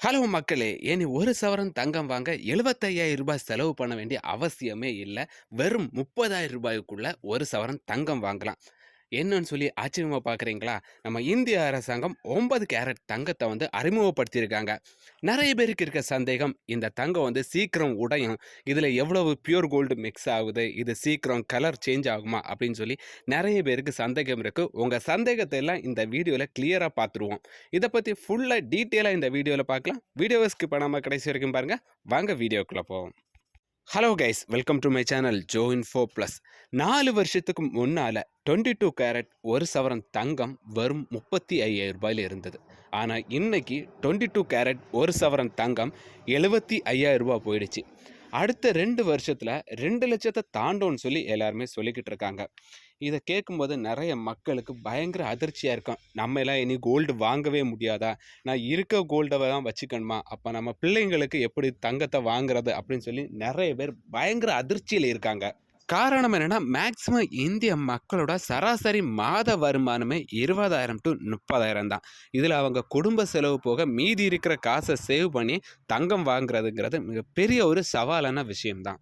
Hello மக்களே! இனி ஒரு சவரன் தங்கம் வாங்க எழுபத்தையாயிரம் ரூபாய் செலவு பண்ண வேண்டிய அவசியமே இல்ல. வெறும் முப்பதாயிரம் ரூபாய்க்குள்ள ஒரு சவரன் தங்கம் வாங்கலாம். என்னன்னு சொல்லி ஆச்சரியமா பார்க்குறீங்களா? நம்ம இந்திய அரசாங்கம் ஒன்பது கேரட் தங்கத்தை வந்து அறிமுகப்படுத்தியிருக்காங்க. நிறைய பேருக்கு இருக்க சந்தேகம், இந்த தங்கம் வந்து சீக்கிரம் உடையும். இதில் எவ்வளவு பியூர் கோல்டு மிக்ஸ் ஆகுது? இது சீக்கிரம் கலர் சேஞ்ச் ஆகுமா? அப்படின்னு சொல்லி நிறைய பேருக்கு சந்தேகம் இருக்குது உங்கள் சந்தேகத்தை எல்லாம் இந்த வீடியோவில் கிளியராக பார்த்துருவோம். இதை பற்றி ஃபுல்லாக டீட்டெயிலாக இந்த வீடியோவில் பார்க்கலாம். வீடியோவ ஸ்கிப் பண்ணாமல் கடைசி வரைக்கும் பாருங்கள் வாங்க வீடியோக்குள்ளே போவோம். Hello guys! Welcome to my channel Jo info plus நாலு வருஷத்துக்கு முன்னால் டுவெண்ட்டி டூ கேரட் ஒரு சவரன் தங்கம் வெறும் முப்பத்தி ஐயாயிரம் ரூபாயில் இருந்தது. ஆனா இன்னைக்கு 22 கேரட் ஒரு சவரன் தங்கம் எழுபத்தி ஐயாயிரம் ரூபா போயிடுச்சு. அடுத்த ரெண்டு வருஷத்தில் ரெண்டு லட்சத்தை தாண்டோன்னு சொல்லி எல்லாருமே சொல்லிக்கிட்டு இருக்காங்க. இதை கேட்கும்போது நிறைய மக்களுக்கு பயங்கர அதிர்ச்சியாக இருக்கும். நம்ம எல்லாம் இனி கோல்டு வாங்கவே முடியாதா? நான் இருக்க கோல்டை தான் வச்சுக்கணுமா? அப்போ நம்ம பிள்ளைங்களுக்கு எப்படி தங்கத்தை வாங்குறது? அப்படின்னு சொல்லி நிறைய பேர் பயங்கர அதிர்ச்சியில் இருக்காங்க. காரணம் என்னென்னா மேக்ஸிமம் இந்திய மக்களோட சராசரி மாத வருமானமே இருபதாயிரம் டு முப்பதாயிரம் தான். இதில் அவங்க குடும்ப செலவு போக மீதி இருக்கிற காசை சேவ் பண்ணி தங்கம் வாங்குறதுங்கிறது மிகப்பெரிய ஒரு சவாலான விஷயம் தான்.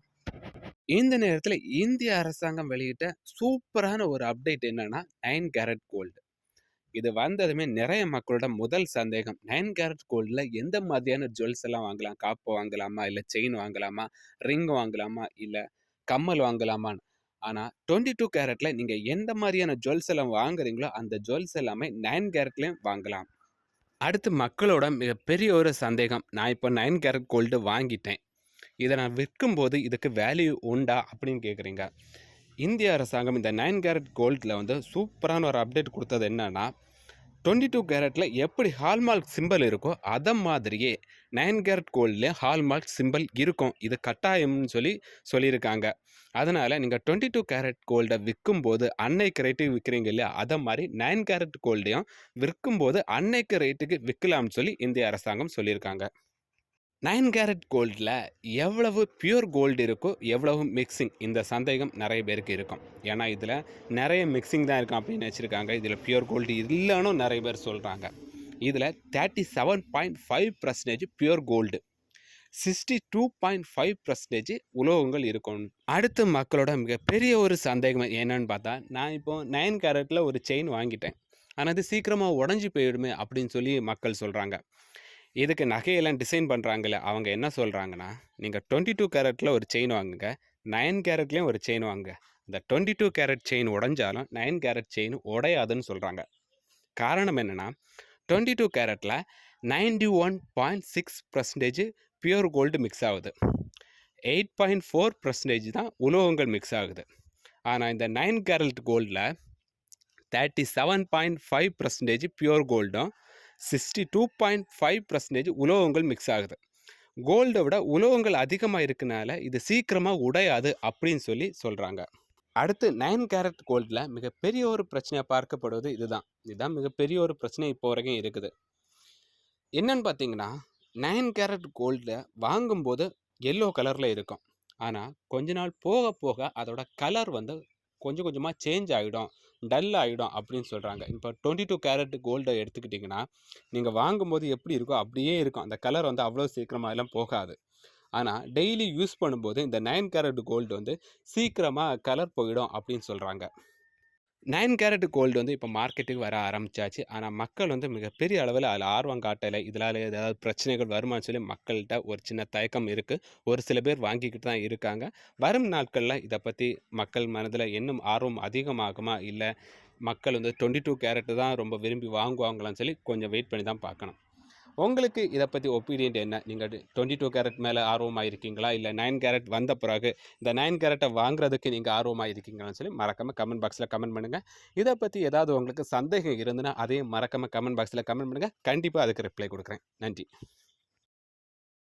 இந்த நேரத்தில் இந்திய அரசாங்கம் வெளியிட்ட சூப்பரான ஒரு அப்டேட் என்னன்னா, நைன் கேரட் கோல்டு. இது வந்ததுமே நிறைய மக்களோட முதல் சந்தேகம் நைன் கேரட் கோல்டில் எந்த மாதிரியான ஜுவல்ஸ் எல்லாம் வாங்கலாம்? காப்பு வாங்கலாமா? இல்லை செயின் வாங்கலாமா? ரிங் வாங்கலாமா? இல்லை கம்மல் வாங்கலாமான்னு. ஆனால் டுவெண்ட்டி டூ கேரட்டில் நீங்கள் எந்த மாதிரியான ஜுவல்ஸ் எல்லாம் வாங்குறீங்களோ, அந்த ஜுவல்ஸ் எல்லாமே நைன் கேரட்லேயும் வாங்கலாம். அடுத்து மக்களோட மிகப்பெரிய ஒரு சந்தேகம், நான் இப்போ நைன் கேரட் கோல்டு வாங்கிட்டேன். இதை நான் விற்கும்போது இதுக்கு வேல்யூ உண்டா? அப்படின்னு கேட்குறீங்க. இந்திய அரசாங்கம் இந்த நைன் கேரட் கோல்டில் வந்து சூப்பரான ஒரு அப்டேட் கொடுத்தது என்னென்னா டுவெண்ட்டி டூ கேரட்டில் எப்படி ஹால்மார்க் சிம்பல் இருக்கோ, அதை மாதிரியே நைன் கேரட் கோல்ட்லயும் ஹால்மார்க் சிம்பல் இருக்கும். இது கட்டாயம்னு சொல்லி சொல்லியிருக்காங்க. அதனால் நீங்கள் டுவெண்ட்டி டூ கேரட் கோல்ட விற்கும்போது அன்னைக்கு ரேட்டுக்கு விற்கிறீங்க இல்லையா? அதை மாதிரி நைன் கேரட் கோல்டையும் விற்கும்போது அன்னைக்கு ரேட்டுக்கு விற்கலாம்னு சொல்லி இந்திய அரசாங்கம் சொல்லியிருக்காங்க. நைன் கேரட் கோல்டில் எவ்வளவு பியூர் கோல்டு இருக்கோ, எவ்வளவு மிக்ஸிங் இந்த சந்தேகம் நிறைய பேருக்கு இருக்கும். ஏன்னா இதில் நிறைய மிக்ஸிங் தான் இருக்கும் அப்படின்னு வச்சுருக்காங்க இதில் பியூர் கோல்டு இல்லைன்னு நிறைய பேர் சொல்கிறாங்க இதில் thirty seven point five percentage pure gold. 62.5% உலோகங்கள் இருக்கும். அடுத்து மக்களோட மிகப்பெரிய ஒரு சந்தேகம் என்னன்னு பார்த்தா, நான் இப்போ நைன் கேரட்டில் ஒரு செயின் வாங்கிட்டேன். ஆனால் அது சீக்கிரமாக உடஞ்சி போயிடுமே அப்படின்னு சொல்லி மக்கள் சொல்கிறாங்க இதுக்கு நகையெல்லாம் டிசைன் பண்ணுறாங்களே அவங்க என்ன சொல்கிறாங்கன்னா நீங்கள் டுவெண்ட்டி டூ கேரட்டில் ஒரு செயின் வாங்குங்க நைன் கேரட்லேயும் ஒரு செயின் வாங்குங்க. இந்த டுவெண்ட்டி டூ கேரட் செயின் உடஞ்சாலும் நைன் கேரட் செயின் உடையாதுன்னு சொல்கிறாங்க காரணம் என்னென்னா twenty two கேரட்டில் ninety one point six percentage pure gold mix ஆகுது. எயிட் பாயிண்ட் ஃபோர் பர்சன்டேஜ் தான் உலோகங்கள் மிக்ஸ் ஆகுது. ஆனால் இந்த நைன் கேரட் கோல்டில் thirty seven point five percentage pure கோல்டும் 62.5% உலோகங்கள் மிக்ஸ் ஆகுது. கோல்டை விட உலோகங்கள் அதிகமாக இருக்கனால, இது சீக்கிரமாக உடையாது அப்படின்னு சொல்லி சொல்கிறாங்க அடுத்து நைன் கேரட் கோல்டில் மிகப்பெரிய ஒரு பிரச்சனையாக பார்க்கப்படுவது இதுதான். இதுதான் மிகப்பெரிய ஒரு பிரச்சனை இப்போ வரைக்கும் இருக்குது. என்னன்னு பார்த்தீங்கன்னா, நைன் கேரட் கோல்டில் வாங்கும்போது எல்லோ கலரில் இருக்கும். ஆனால் கொஞ்ச நாள் போக போக அதோட கலர் வந்து கொஞ்சம் கொஞ்சமாக சேஞ்ச் ஆகிடும் டல் ஆகிடும் அப்படின்னு சொல்றாங்க. இப்ப 22 கேரட் கோல்டை எடுத்துக்கிட்டிங்கன்னா நீங்கள் வாங்கும்போது எப்படி இருக்கோ அப்படியே இருக்கும். அந்த கலர் வந்து அவ்வளோ சீக்கிரமாக எல்லாம் போகாது. ஆனால் டெய்லி யூஸ் பண்ணும்போது இந்த நைன் கேரட் கோல்டு வந்து சீக்கிரமாக கலர் போயிடும் அப்படின்னு சொல்கிறாங்க நைன் கேரட் கோல்டு வந்து இப்போ மார்க்கெட்டுக்கு வர ஆரம்பிச்சாச்சு. ஆனால் மக்கள் வந்து மிகப்பெரிய அளவில் அதில் ஆர்வம் காட்டலை இதனால் ஏதாவது பிரச்சனைகள் வருமான்னு சொல்லி மக்கள்கிட்ட ஒரு சின்ன தயக்கம் இருக்குது ஒரு சில பேர் வாங்கிக்கிட்டு தான் இருக்காங்க. வரும் நாட்களில் இதை பற்றி மக்கள் மனதில் இன்னும் ஆர்வம் அதிகமாகுமா? இல்லை மக்கள் வந்து 22 கேரட் தான் ரொம்ப விரும்பி வாங்குவாங்களான்னு சொல்லி கொஞ்சம் வெயிட் பண்ணி தான் பார்க்கணும். உங்களுக்கு இதை பற்றி ஒப்பீனியன் என்ன? நீங்கள் டுவெண்ட்டி டூ கேரட் மேலே ஆர்வமாக இருக்கீங்களா? இல்லை நைன் கேரட் வந்த பிறகு இந்த நைன் கேரட்டை வாங்குறதுக்கு நீங்கள் ஆர்வமாக இருக்கீங்களான்னு சொல்லி மறக்காமல் கமெண்ட் பாக்ஸில் கமெண்ட் பண்ணுங்கள் இதை பற்றி ஏதாவது உங்களுக்கு சந்தேகம் இருந்ததுன்னா, அதையும் மறக்காமல் கமெண்ட் பாக்ஸில் கமெண்ட் பண்ணுங்கள் கண்டிப்பாக அதுக்கு ரிப்ளை கொடுக்குறேன் நன்றி.